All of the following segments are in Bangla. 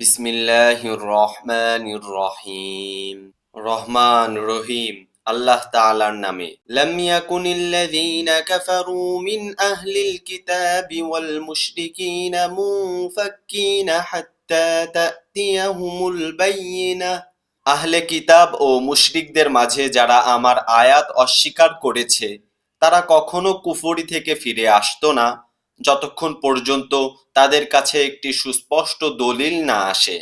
বিসমিল্লাহির রহমানির রহিম রহমান রহিম আল্লাহ তাআলার নামে। লাম ইয়াকুনিল্লাযীনা কাফারু মিন আহলিল কিতাবি ওয়াল মুশরিকিনা মুনফাক্কিনা হাত্তা তা'তিয়াহুমুল বায়্যিনাহ আহলে কিতাব ও মুশরিকদের মাঝে যারা আমার আয়াত অস্বীকার করেছে, তারা কখনো কুফরি থেকে ফিরে আসতো না। যতক্ষণ পর্যন্ত তাদের কাছে একটি সুস্পষ্ট দলিল না আসে।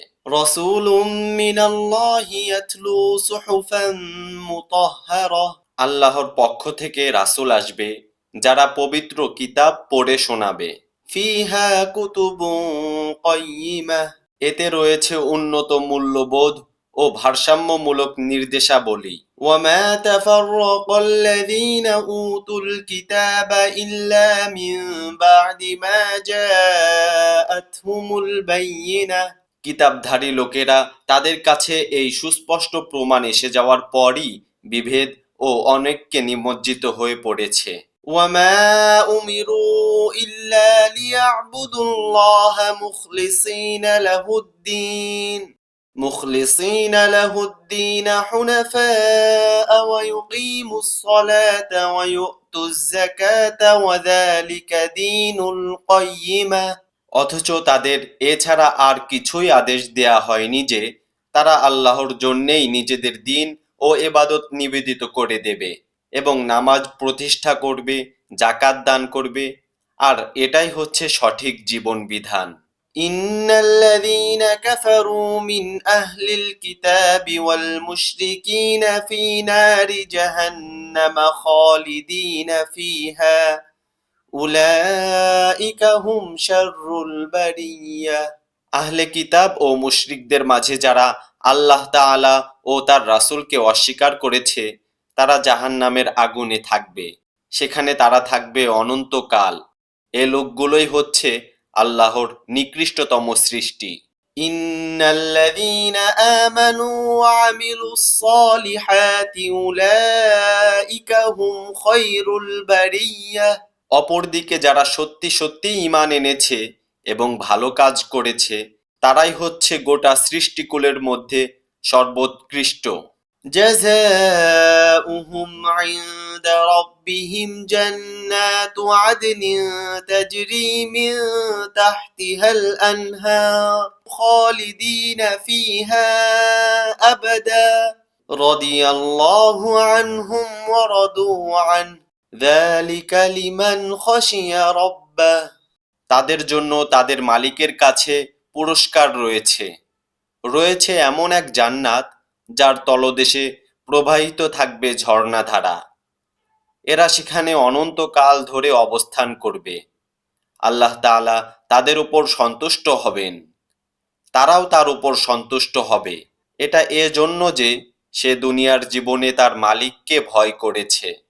আল্লাহর পক্ষ থেকে রাসূল আসবে যারা পবিত্র কিতাব পড়ে শোনাবে। ফিহা কুতুবুন কাইয়িমাহ এতে রয়েছে উন্নত মূল্যবোধ ও ভারসাম্যমূলক নির্দেশাবলী। ওয়ামা তাফাররাকাল্লাযীনা উতুল কিতাবা ইল্লা মিন বা'দি মা জাআতহুমুল বায়্যিনাহ কিতাবধারী লোকেরা তাদের কাছে এই সুস্পষ্ট প্রমাণ এসে যাওয়ার পরই বিভেদ ও অনেককে নিমজ্জিত হয়ে পড়েছে وما أمروا إلا ليعبدوا الله مخلصين له الدين مخلصين له الدين حنفاء ويقيموا الصلاة ويؤتوا الزكاة وذلك دين القيمة অথচ তাদের এছাড়া আর কিছুই আদেশ দেয়া হয়নি যে তারা আল্লাহর জন্যেই নিজেদের দিন ও এবাদত নিবেদিত করে দেবে এবং নামাজ প্রতিষ্ঠা করবে জাকাত দান করবে আর এটাই হচ্ছে সঠিক জীবন বিধান إن الذين كفروا من أهل الكتاب والمشركين في نار جهنم خالدين فيها أولئك هم شر البرية আহলে কিতাব ও মুশরিকদের মাঝে যারা আল্লাহ তাআলা ও তার রাসূলকে অস্বীকার করেছে তারা জাহান্নামের আগুনে থাকবে সেখানে তারা থাকবে অনন্তকাল এ লোকগুলোই হচ্ছে আল্লাহর নিকৃষ্টতম সৃষ্টি। আমানু ওয়া আমিলুস সালিহাতি উলাইকা হুম খায়রুল বারিয়াহ অপরদিকে যারা সত্যি সত্যি ঈমান এনেছে এবং ভালো কাজ করেছে, তারাই হচ্ছে গোটা সৃষ্টিকুলের মধ্যে সর্বোৎকৃষ্ট। جزاؤهم عند ربهم جنات عدن تجري من تحتها الأنهار خالدين فيها أبدا رضي الله عنهم ورضوا عنه ذلك لمن خشي ربه তাদের জন্য তাদের মালিকের কাছে পুরস্কার রয়েছে রয়েছে এমন এক জান্নাত যার তলদেশে প্রবাহিত থাকবে ঝর্ণাধারা। এরা সেখানে অনন্তকাল ধরে অবস্থান করবে। আল্লাহ তালা তাদের উপর সন্তুষ্ট হবেন। তারাও তার উপর সন্তুষ্ট হবে। এটা এজন্য যে সে দুনিয়ার জীবনে তার মালিককে ভয় করেছে।